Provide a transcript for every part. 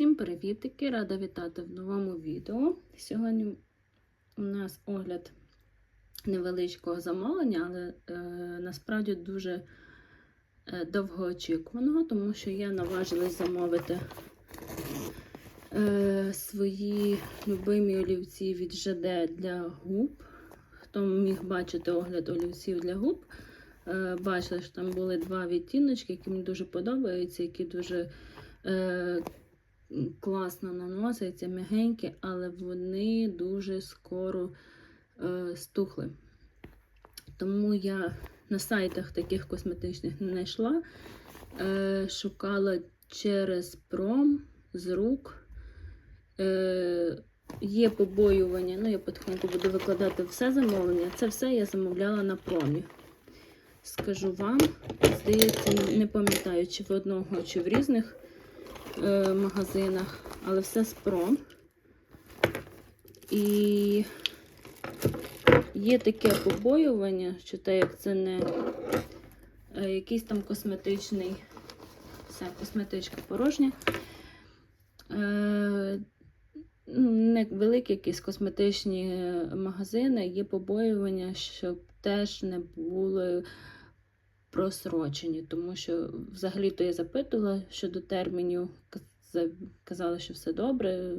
Всім привітики! Рада вітати в новому відео. Сьогодні у нас огляд невеличкого замовлення, але е, насправді дуже е, довгоочікуваного, тому що я наважилась замовити е, свої любимі олівці від ЖД для губ. Хто міг бачити огляд олівців для губ, е, бачили, що там були два відтіночки, які мені дуже подобаються, які дуже е, класно наносяться, м'ягенькі, але вони дуже скоро е, стухли. Тому я на сайтах таких косметичних не знайшла. Е, шукала через пром з рук. Е, є побоювання, ну я потихеньку буду викладати все замовлення. Це все я замовляла на промі. Скажу вам, здається, не пам'ятаю, чи в одного, чи в різних е, магазинах, але все з пром. І є таке побоювання, що те, як це не е, якийсь там косметичний, все, косметичка порожня. Е, ну, не великі якісь косметичні е, магазини, є побоювання, щоб теж не були просрочені, тому що взагалі-то я запитувала щодо термінів, каз- казали, що все добре,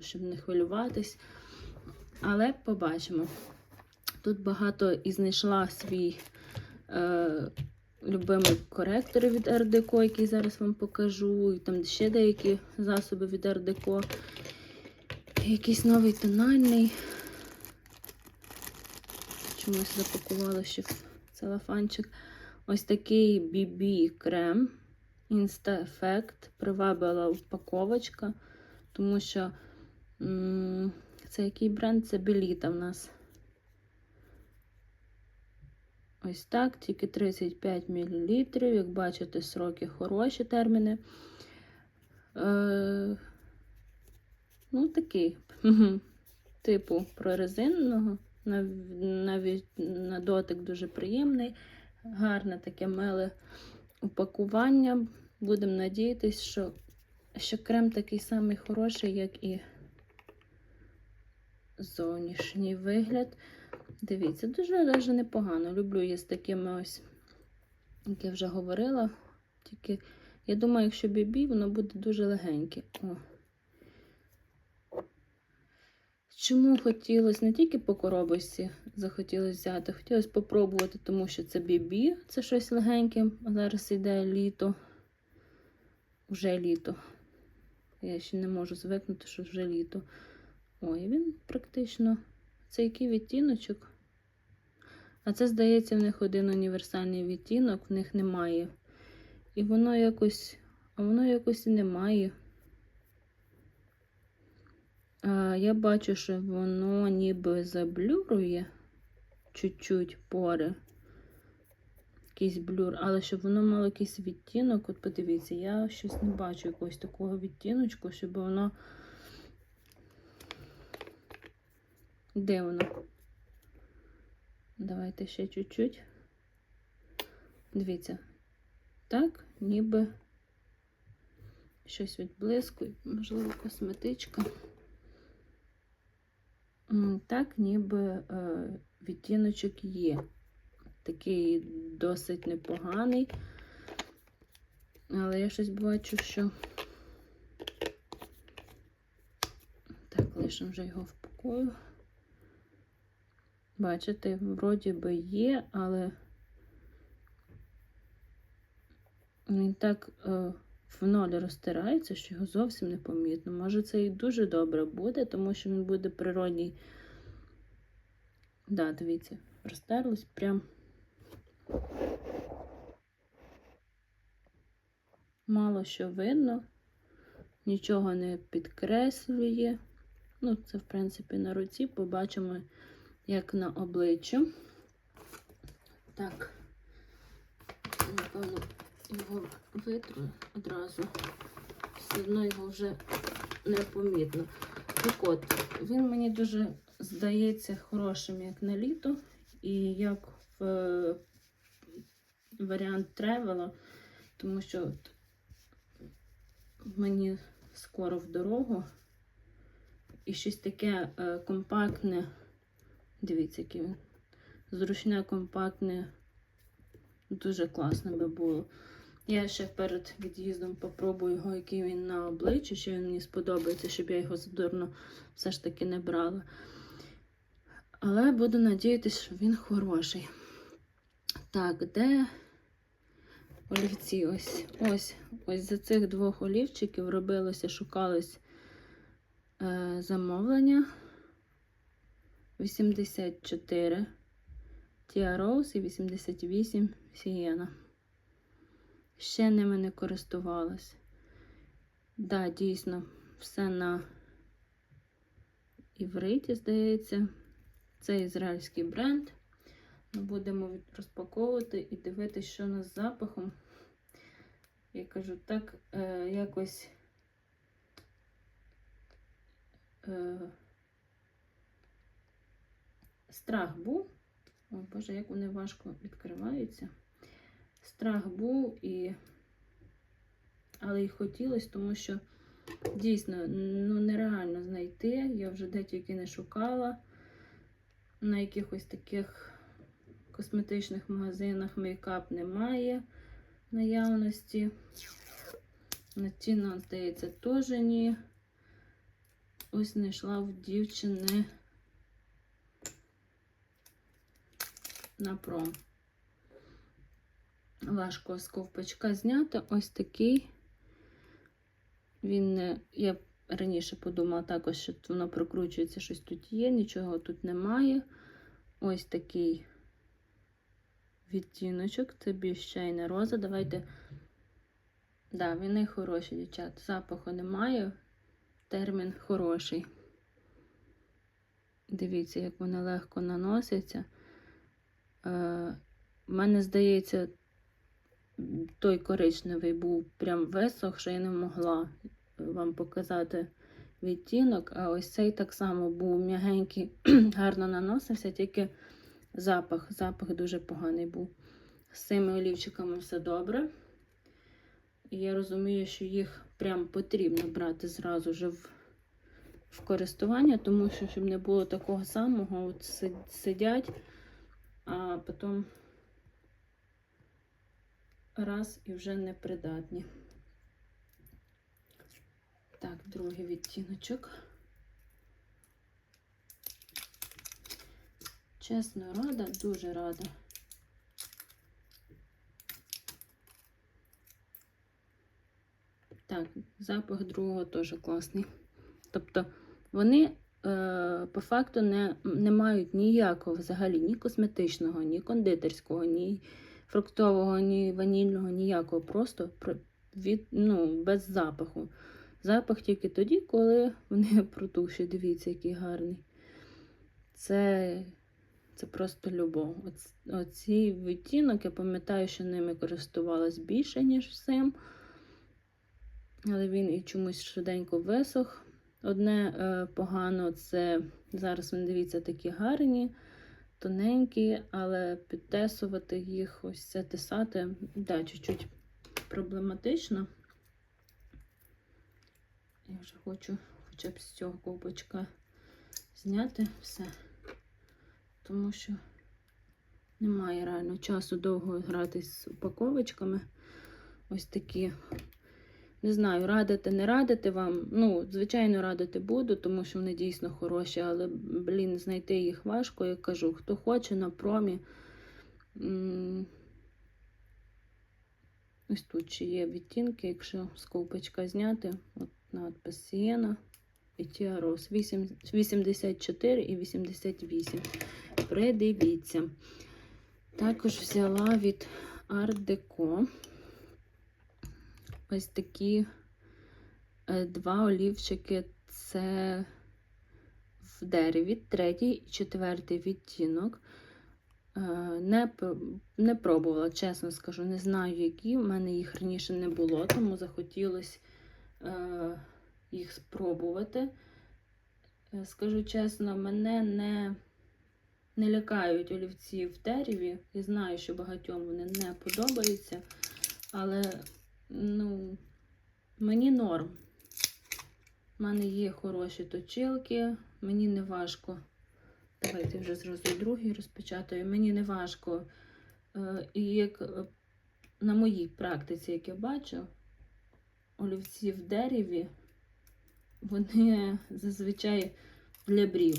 щоб не хвилюватись. Але побачимо. Тут багато і знайшла свій е, любимий коректор від РДКО, який зараз вам покажу. І там ще деякі засоби від РДКО. Якийсь новий тональний. Чомусь запакувала ще в целофанчик. Ось такий BB крем. Insta Effect. Привабила упаковочка, тому що це який бренд? Це Беліта в нас. Ось так, тільки 35 мл. Як бачите, сроки хороші терміни. Е, ну, такий, типу прорезиненого. На, на, на дотик дуже приємний. Гарне таке миле упакування. Будемо надіятися, що, що крем такий самий хороший, як і зовнішній вигляд. Дивіться, дуже навіть непогано. Люблю її з такими ось, як я вже говорила. Тільки, я думаю, якщо бібі, воно буде дуже легеньке. О. Чому хотілося не тільки по коробочці захотілося взяти, хотілося спробувати, тому що це бібі, це щось легеньке, а зараз йде літо. Вже літо. Я ще не можу звикнути, що вже літо. Ой, він практично. Це який відтіночок? А це, здається, в них один універсальний відтінок, в них немає. І воно якось, а воно якось і немає. Я бачу, що воно ніби заблюрує чуть-чуть пори. Якийсь блюр, але щоб воно мало якийсь відтінок, от подивіться, я щось не бачу якогось такого відтіночку, щоб воно. Де воно? Давайте ще чуть-чуть. Дивіться. Так, ніби щось відблискує, можливо, косметичка. Так, ніби е, відтіночок є. Такий досить непоганий. Але я щось бачу, що. Так, лишимо вже його в покою. Бачите, вроді би є, але він так е, в ноль розтирається, що його зовсім не помітно. Може, це і дуже добре буде, тому що він буде природній. Да, дивіться, розтерлось прям. Мало що видно, нічого не підкреслює. Ну, це, в принципі, на руці побачимо, як на обличчю. Так, напевно, його витру одразу. Все одно його вже непомітно. Так от, він мені дуже здається хорошим, як на літо, і як в е, варіант тревела, тому що мені скоро в дорогу. І щось таке е, компактне. Дивіться, який він. Зручне, компактне. Дуже класно би було. Я ще перед від'їздом попробую його, який він на обличчі, що він мені сподобається, щоб я його задурно все ж таки не брала. Але буду надіятися, що він хороший. Так, де олівці? Ось ось ось за цих двох олівчиків робилося, шукалось е, замовлення. 84 Tia Rose і 88 Sienna. Ще ними не користувалась. Да, дійсно, все на івриті, здається. Це ізраїльський бренд. Ми будемо розпаковувати і дивитися, що у нас з запахом. Я кажу, так е, якось е, страх був. О, Боже, як вони важко відкриваються. Страх був і. Але й хотілося, тому що дійсно ну, нереально знайти. Я вже де тільки не шукала на якихось таких косметичних магазинах мейкап немає наявності. На ціну, здається, теж ні. Ось знайшла в дівчини на пром. Важко з ковпачка зняти. Ось такий. Він не. Я раніше подумала також, що воно прокручується, щось тут є, нічого тут немає. Ось такий відтіночок. Це більш чайна роза. Давайте. Да, вони хороші, дівчат. Запаху немає. Термін хороший. Дивіться, як вони легко наносяться. Е, мене здається, той коричневий був прям висох, що я не могла вам показати відтінок. А ось цей так само був м'ягенький, гарно наносився, тільки запах. Запах дуже поганий був. З цими олівчиками все добре. Я розумію, що їх прям потрібно брати зразу же в, в користування, тому що щоб не було такого самого, от сидять, а потім раз і вже непридатні. Так, другий відтіночок. Чесно, рада, дуже рада. Так, запах другого теж класний. Тобто вони е, по факту не, не мають ніякого взагалі ні косметичного, ні кондитерського, ні фруктового, ні ванільного, ніякого. Просто від, ну, без запаху. Запах тільки тоді, коли вони протухші. Дивіться, який гарний. Це, це просто любов. Оц, оці відтінок, я пам'ятаю, що ними користувалась більше, ніж цим. Але він і чомусь швиденько висох. Одне е, погано це зараз дивіться такі гарні, тоненькі, але підтесувати їх, ось це тесати, да, чуть-чуть проблематично. Я вже хочу хоча б з цього ковпачка зняти все, тому що немає реально часу довго гратись з упаковочками. Ось такі. Не знаю, радити, не радити вам. Ну, звичайно, радити буду, тому що вони дійсно хороші, але, блін, знайти їх важко, я кажу, хто хоче на промі. Ось тут ще є відтінки, якщо з ковпачка зняти, от надпис Сієна і Тіарос 84 і 88. Придивіться. Також взяла від Art Deco ось такі е, два олівчики. Це в дереві, третій і четвертий відтінок. Е, Не, не пробувала, чесно скажу, не знаю, які. У мене їх раніше не було, тому захотілося е, їх спробувати. Скажу чесно, мене не, не лякають олівці в дереві. Я знаю, що багатьом вони не подобаються, але ну, мені норм. У мене є хороші точилки, мені не важко. Давайте вже зразу другий розпечатаю. Мені не важко. Е, І як е, на моїй практиці, як я бачу, олівці в дереві, вони зазвичай для брів.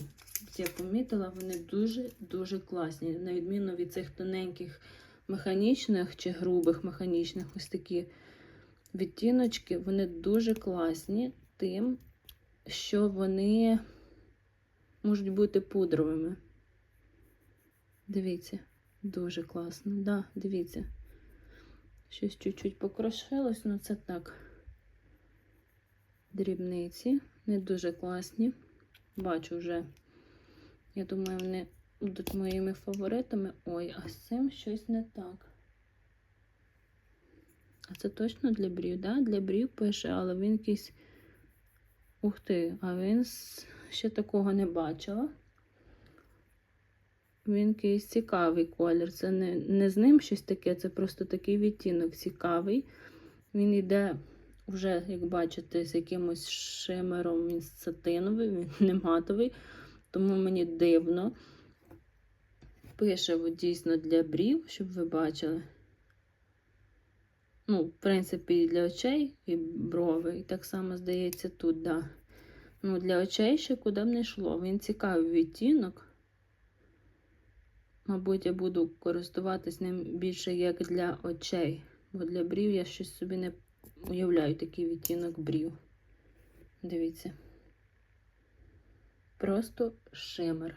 Я помітила, вони дуже-дуже класні. На відміну від цих тоненьких механічних чи грубих механічних, ось такі відтіночки, вони дуже класні тим, що вони можуть бути пудровими. Дивіться, дуже класно. Да, дивіться. Щось чуть-чуть покрошилось, але це так. Дрібниці, не дуже класні. Бачу вже. Я думаю, вони будуть моїми фаворитами. Ой, а з цим щось не так. А це точно для брів, да? Для брів пише, але він якийсь. Ух ти, а він ще такого не бачила. Він якийсь цікавий колір. Це не, не з ним щось таке, це просто такий відтінок цікавий. Він йде вже, як бачите, з якимось шимером, він сатиновий, він не матовий, тому мені дивно. Пише дійсно для брів, щоб ви бачили. Ну, в принципі, для очей і брови. І так само здається тут, да. Ну, для очей ще куди б не йшло. Він цікавий відтінок. Мабуть, я буду користуватись ним більше як для очей. Бо для брів я щось собі не уявляю такий відтінок брів. Дивіться. Просто шимер.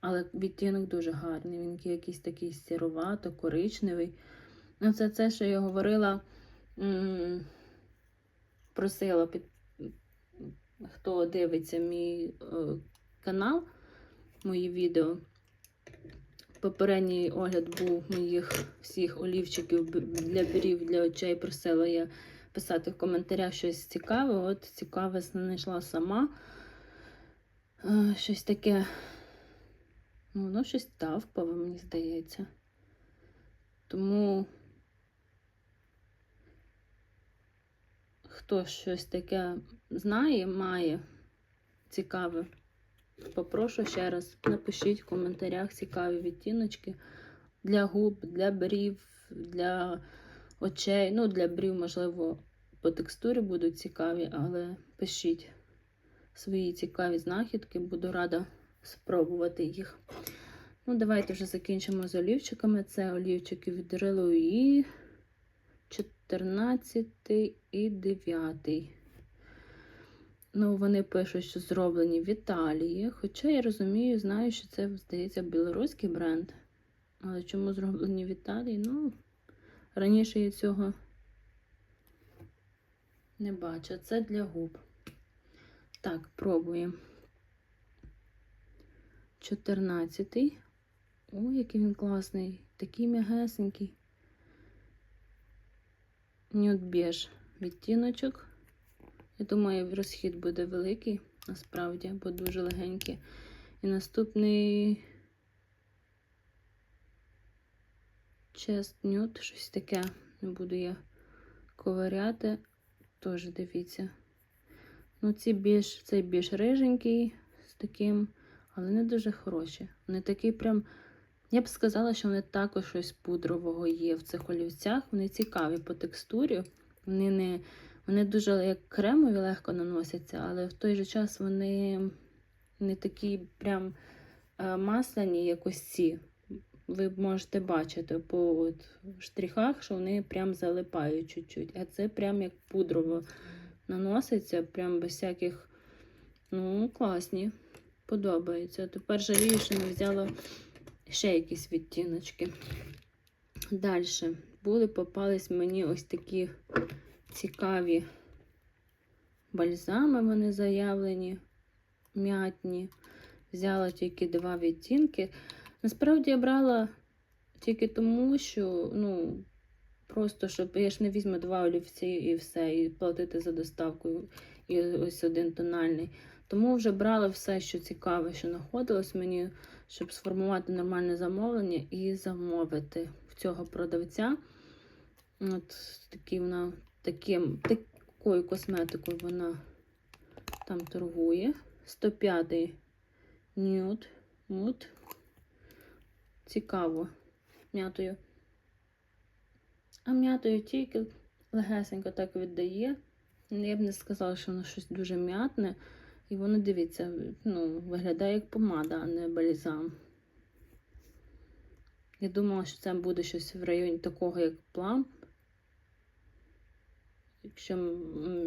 Але відтінок дуже гарний. Він якийсь такий сіровато, коричневий. Ну, це це, що я говорила, просила під хто дивиться мій е, канал, мої відео. Попередній огляд був моїх всіх олівчиків для брів, для очей. Просила я писати в коментарях щось цікаве. От цікаве знайшла сама. Е, Щось таке. Ну, воно щось тавпаве, мені здається. Тому хто щось таке знає, має цікаве, попрошу ще раз, напишіть в коментарях цікаві відтіночки для губ, для брів, для очей. Ну, для брів, можливо, по текстурі будуть цікаві, але пишіть свої цікаві знахідки, буду рада спробувати їх. Ну, давайте вже закінчимо з олівчиками. Це олівчики від Релуї 14 і 9. Ну, вони пишуть, що зроблені в Італії. Хоча я розумію, знаю, що це, здається, білоруський бренд. Але чому зроблені в Італії? Ну, раніше я цього не бачу. Це для губ. Так, пробуємо. 14. Ой, який він класний. Такий м'ягесенький. Нюд біж відтіночок. Я думаю, розхід буде великий, насправді, бо дуже легенький. І наступний Chest Nude, щось таке. Не буду я ковиряти. Теж дивіться. Ну, ці більш, цей більш риженький з таким, але не дуже хороші. Вони такі прям. Я б сказала, що вони також щось пудрового є в цих олівцях. Вони цікаві по текстурі. Вони не вони дуже як кремові легко наносяться, але в той же час вони не такі прям е, масляні, як ось ці. Ви можете бачити по от штрихах, що вони прям залипають чуть-чуть. А це прям як пудрово наноситься, прям без всяких. Ну, класні. Подобається. Тепер жалію, що не взяла ще якісь відтіночки. Далі були, попались мені ось такі цікаві бальзами, вони заявлені, м'ятні. Взяла тільки два відтінки. Насправді я брала тільки тому, що, ну, просто щоб я ж не візьму два олівці і все, і платити за доставку, і ось один тональний. Тому вже брала все, що цікаве, що знаходилось мені, щоб сформувати нормальне замовлення і замовити в цього продавця. От такі вона таким, такою косметикою вона там торгує. 105 нюд. Мут. Цікаво. М'ятою. А м'ятою тільки легесенько так віддає. Я б не сказала, що воно щось дуже м'ятне. І воно, дивіться, ну, виглядає як помада, а не бальзам. Я думала, що це буде щось в районі такого, як плам. Якщо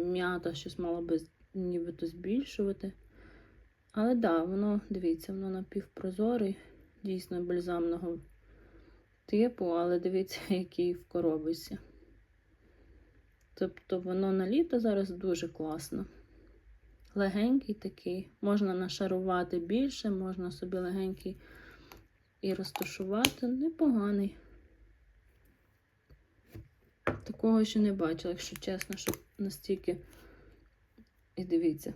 м'ята щось мало би нібито збільшувати. Але так, да, воно, дивіться, воно напівпрозорий, дійсно бальзамного типу, але дивіться, який в коробці. Тобто воно на літо зараз дуже класно. Легенький такий, можна нашарувати більше, можна собі легенький і розташувати. Непоганий. Такого ще не бачила, якщо чесно, щоб настільки. І дивіться,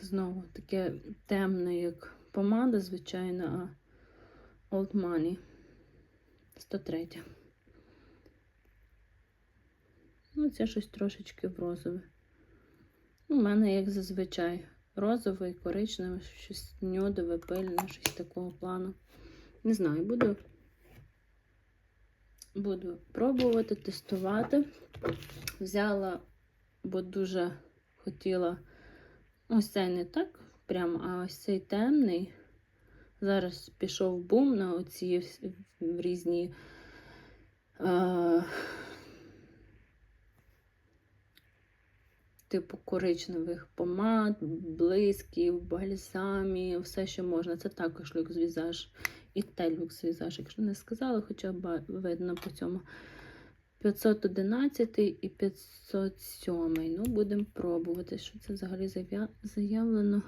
знову таке темне, як помада, звичайна, а Old Money 103. Ну, це щось трошечки в розове. У мене, як зазвичай, розовий, коричневий, щось нюдове, пильне, щось такого плану. Не знаю, буду, буду пробувати, тестувати. Взяла, бо дуже хотіла ось цей не так прям, а ось цей темний. Зараз пішов бум на оці в різні. Е, типу коричневих помад, блисків, бальзамів, все, що можна. Це також люкс візаж. І те люкс візаж, якщо не сказала, хоча б видно по цьому. 511 і 507. Ну, будемо пробувати, що це взагалі заявлено.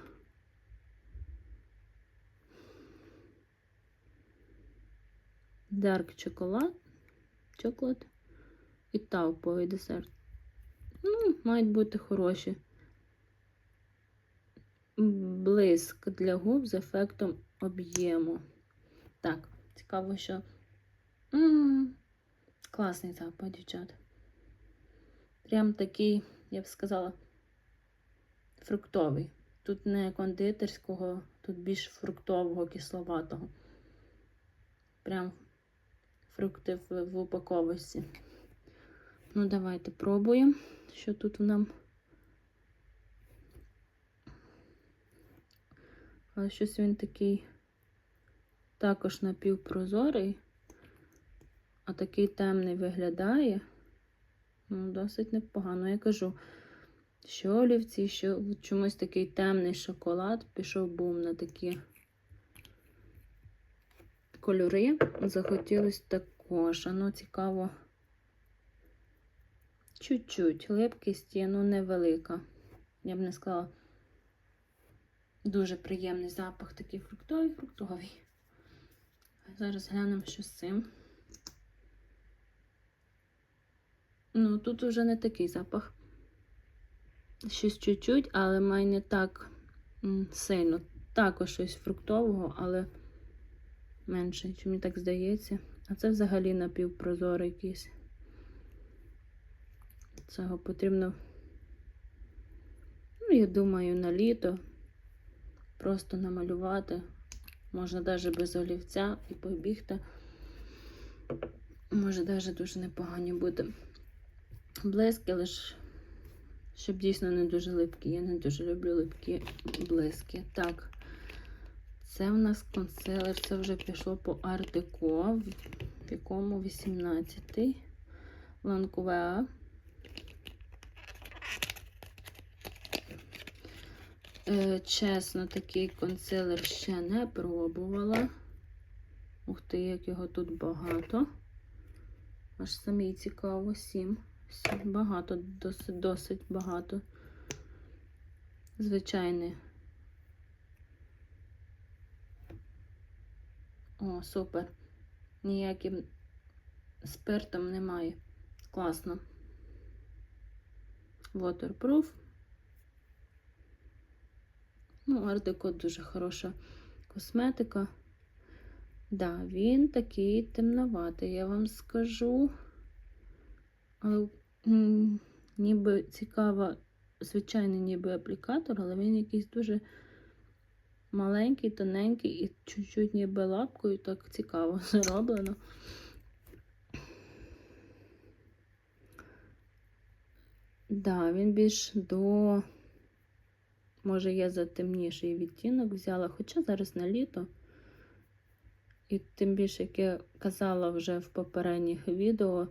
Dark chocolate, chocolate і тауповий десерт. Ну, мають бути хороші. Блиск для губ з ефектом об'єму. Так, цікаво, що. м класний запах, дівчат. Прям такий, я б сказала, фруктовий. Тут не кондитерського, тут більш фруктового, кисловатого. Прям фрукти в, в упаковості. Ну, давайте пробуємо, що тут нам. А щось він такий також напівпрозорий, а такий темний виглядає. Ну, досить непогано. Я кажу, що олівці, що чомусь такий темний шоколад пішов бум на такі кольори. Захотілося також. А ну, цікаво. Чуть-чуть. Липкість є, ну невелика. Я б не сказала. Дуже приємний запах, такий фруктовий, фруктовий. Зараз глянемо, що з цим. Ну, тут вже не такий запах. Щось чуть-чуть, але має не так сильно. Також щось фруктового, але менше, чи мені так здається. А це взагалі напівпрозорий якийсь. Цього потрібно, ну, я думаю, на літо просто намалювати. Можна навіть без олівця і побігти. Може, навіть дуже непогані буде блиски, лише щоб дійсно не дуже липкі. Я не дуже люблю липкі блиски. Так, це в нас консилер, це вже пішло по артико, в якому 18-й ланкувеа. Чесно, такий консилер ще не пробувала. Ух ти, як його тут багато. Аж самій цікаво, сім. Сім багато, досить, досить багато. Звичайний. О, супер. Ніяким спиртом немає. Класно. Waterproof. Ну, Ардеко дуже хороша косметика. Да, він такий темноватий, я вам скажу. Але ніби цікава звичайний ніби аплікатор, але він якийсь дуже маленький, тоненький і чуть-чуть ніби лапкою так цікаво зроблено. Да, він більш до, може, я за темніший відтінок взяла, хоча зараз на літо. І тим більше, як я казала вже в попередніх відео,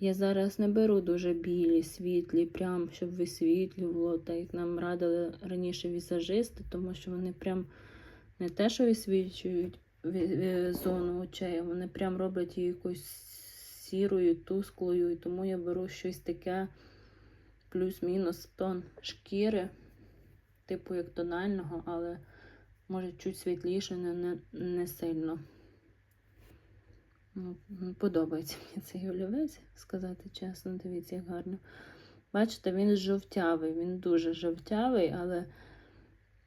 я зараз не беру дуже білі, світлі, прям щоб висвітлювало, так як нам радили раніше візажисти, тому що вони прям не те, що е, зону очей, вони прям роблять її якоюсь сірою, тусклою, і тому я беру щось таке плюс-мінус тон шкіри, типу як тонального, але може чуть світліше, не, не, не сильно. Ну, подобається мені цей олівець, сказати чесно, дивіться, як гарно. Бачите, він жовтявий, він дуже жовтявий, але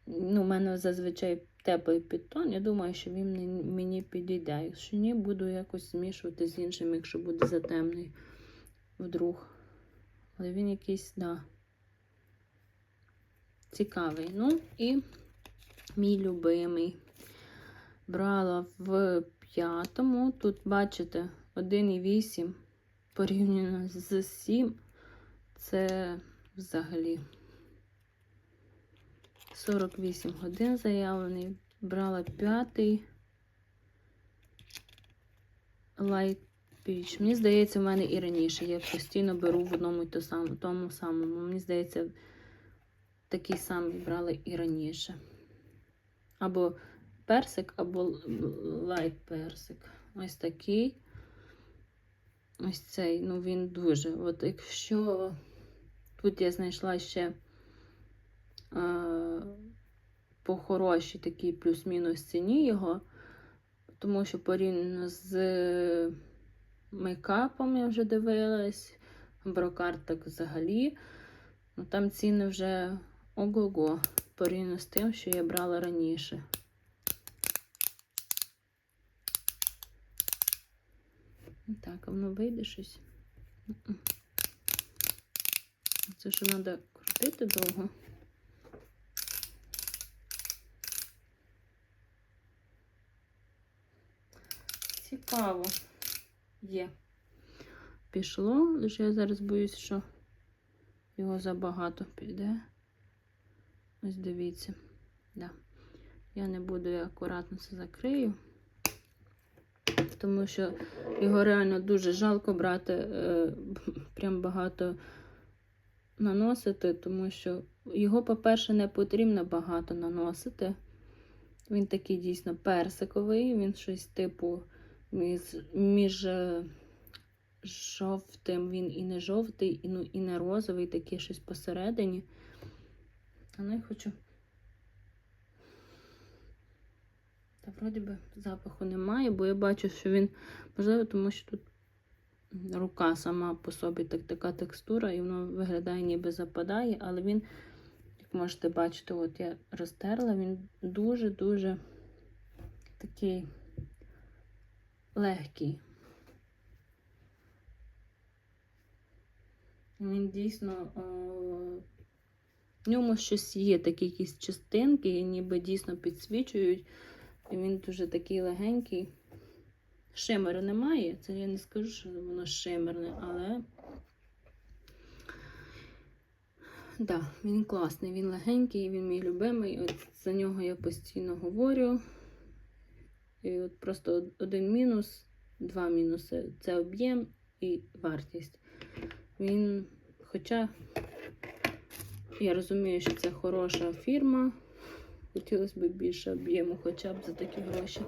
ну, у мене зазвичай теплий підтон. Я думаю, що він мені- підійде. Якщо ні, буду якось змішувати з іншим, якщо буде затемний вдруг. Але він якийсь, да, цікавий. Ну і мій любимий. Брала в п'ятому. Тут, бачите, 1,8 порівняно з 7. Це взагалі 48 годин заявлений. Брала п'ятий Light Peach. Мені здається, в мене і раніше. Я постійно беру в одному і тому самому. Мені здається, такий самий брала і раніше. Або персик, або лайт персик. Ось такий. Ось цей, ну він дуже. От якщо тут я знайшла ще е, по хорошій такій плюс-мінус ціні його, тому що порівняно з мейкапом я вже дивилась, брокарт так взагалі. Ну, там ціни вже ого-го, порівняно з тим, що я брала раніше. Так, а воно вийде щось. Це що треба крутити довго. Цікаво. Є. Пішло, лише я зараз боюсь, що його забагато піде. Ось дивіться. Да. Я не буду, я акуратно це закрию тому що його реально дуже жалко брати, е, прям багато наносити, тому що його, по-перше, не потрібно багато наносити. Він такий дійсно персиковий, він щось типу між, між е, жовтим, він і не жовтий, і, ну, і не розовий, такий щось посередині. А ну я хочу. Та вроді би запаху немає, бо я бачу, що він, можливо, тому що тут рука сама по собі так, така текстура, і воно виглядає, ніби западає, але він, як можете бачити, от я розтерла, він дуже-дуже такий легкий. Він дійсно о, в ньому щось є, такі якісь частинки, ніби дійсно підсвічують. І він дуже такий легенький. Шимеру немає. Це я не скажу, що воно шимерне, але. Да, він класний, він легенький, він мій любимий. От за нього я постійно говорю. І от просто один мінус, два мінуси це об'єм і вартість. Він, хоча я розумію, що це хороша фірма. Хотілося б більше об'єму, хоча б за такі гроші.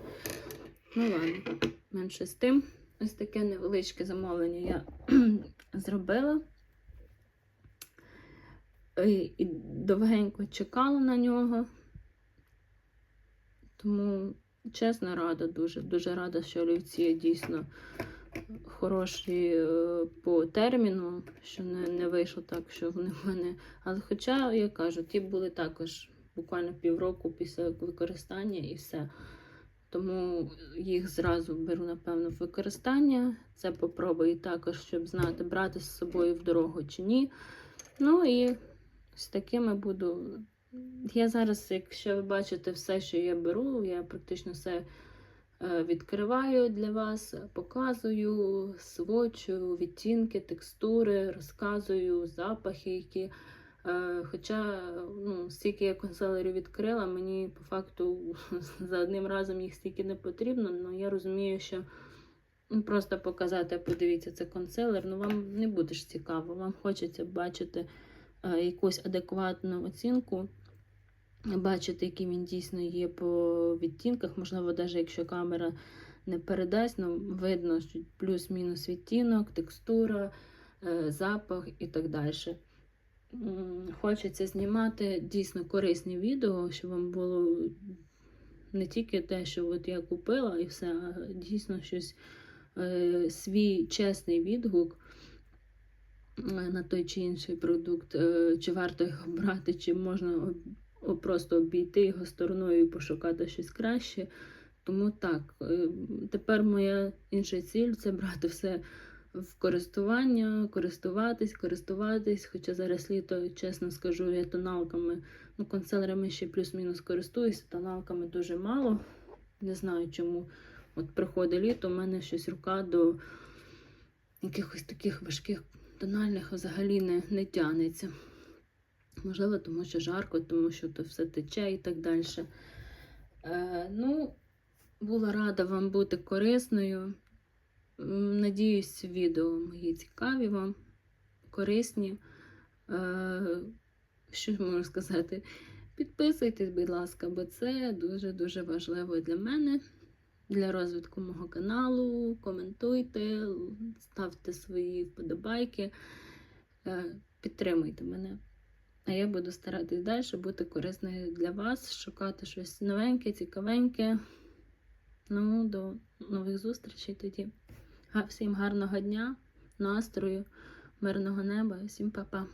Ну ладно, менше з тим. Ось таке невеличке замовлення я зробила. І, і довгенько чекала на нього. Тому, чесно, рада дуже. Дуже рада, що олівці дійсно хороші е, по терміну, що не, не вийшло так, що вони мене. Але хоча, я кажу, ті були також буквально півроку після використання і все. Тому їх зразу беру, напевно, в використання. Це попробую також, щоб знати, брати з собою в дорогу чи ні. Ну і З такими буду. Я зараз, якщо ви бачите все, що я беру, я практично все відкриваю для вас, показую, свочу, відтінки, текстури, розказую, запахи, які. Е, Хоча, ну, стільки я конселерів відкрила, мені по факту за одним разом їх стільки не потрібно, але я розумію, що ну, просто показати, подивіться, це консилер, ну вам не буде ж цікаво, вам хочеться бачити е, якусь адекватну оцінку, бачити, який він дійсно є по відтінках. Можливо, навіть якщо камера не передасть, ну, видно, що плюс-мінус відтінок, текстура, е, запах і так далі. Хочеться знімати дійсно корисні відео, щоб вам було не тільки те, що от я купила і все, а дійсно щось е, свій чесний відгук е, на той чи інший продукт, чи варто його брати, чи можна просто обійти його стороною і пошукати щось краще. Тому так, е, тепер моя інша ціль це брати все в користування, користуватись, користуватись. Хоча зараз літо, чесно скажу, я тоналками, ну, консилерами ще плюс-мінус користуюся, тоналками дуже мало. Не знаю чому. От приходить літо, у мене щось рука до якихось таких важких тональних взагалі не, не тягнеться. Можливо, тому що жарко, тому що то все тече і так далі. Е, ну, була рада вам бути корисною. Надіюсь, відео мої цікаві вам, корисні. Е, що ж можу сказати? Підписуйтесь, будь ласка, бо це дуже-дуже важливо для мене, для розвитку мого каналу. Коментуйте, ставте свої вподобайки, Е, підтримуйте мене. А я буду старатись далі бути корисною для вас, шукати щось новеньке, цікавеньке. Ну, до нових зустрічей тоді. Всім гарного дня, настрою, мирного неба, всім па-па.